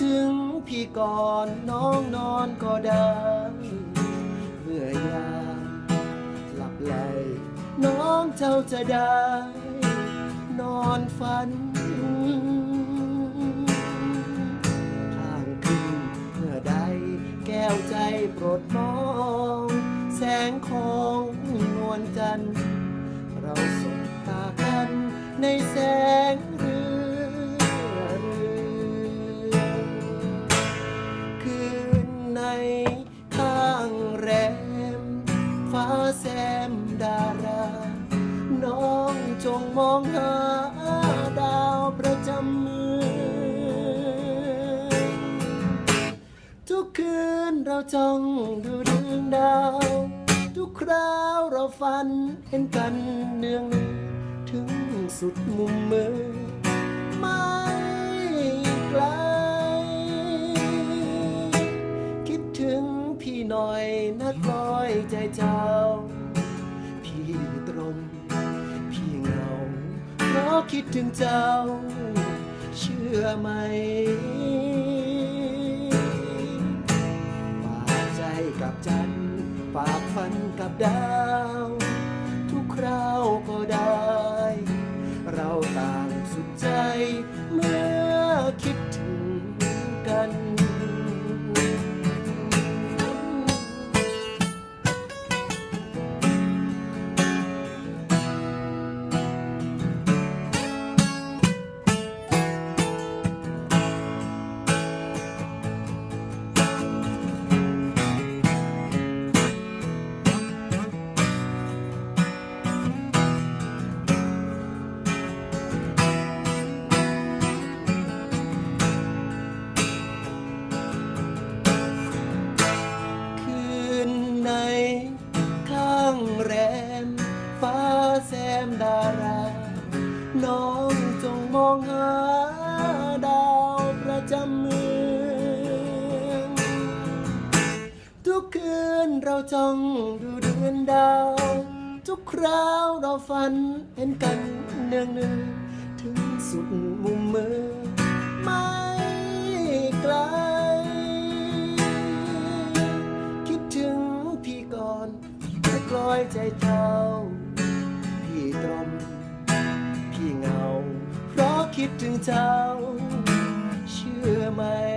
ถึงพี่ก่อนน้องนอนก็ได้เมื่อยามหลับไหลน้องเจ้าจะได้ นอนฝันข้างคืนเมื่อใดแก้วใจโปรดมอง แสงของนวลจันทร์เราสบตากันในแสง จงมองหาดาวประจำเมืองทุกคืนเราจ้องดูดวงดาว ทุกคราวเราฝันเห็นกันเนืองนึงถึงสุดมุมเมืองไม่ไกล คิดถึงพี่หน่อยนักลอยใจเจ้า ราะคิดถึงเจ้า เชื่อไหมฝากใจกับจันฝากฝันกับดาว ประจำเมือง ทุกคืนเราจ้องดูเดือนดาว ทุกคราวเราฝันเห็นกันเนืองเนืองๆถึงสุดมุมเมืองไม่ไกล คิดถึงพี่ก่อนไม่กลอยใจเจ้าพี่ตรมพี่เงา เพราะคิดถึงเจ้า my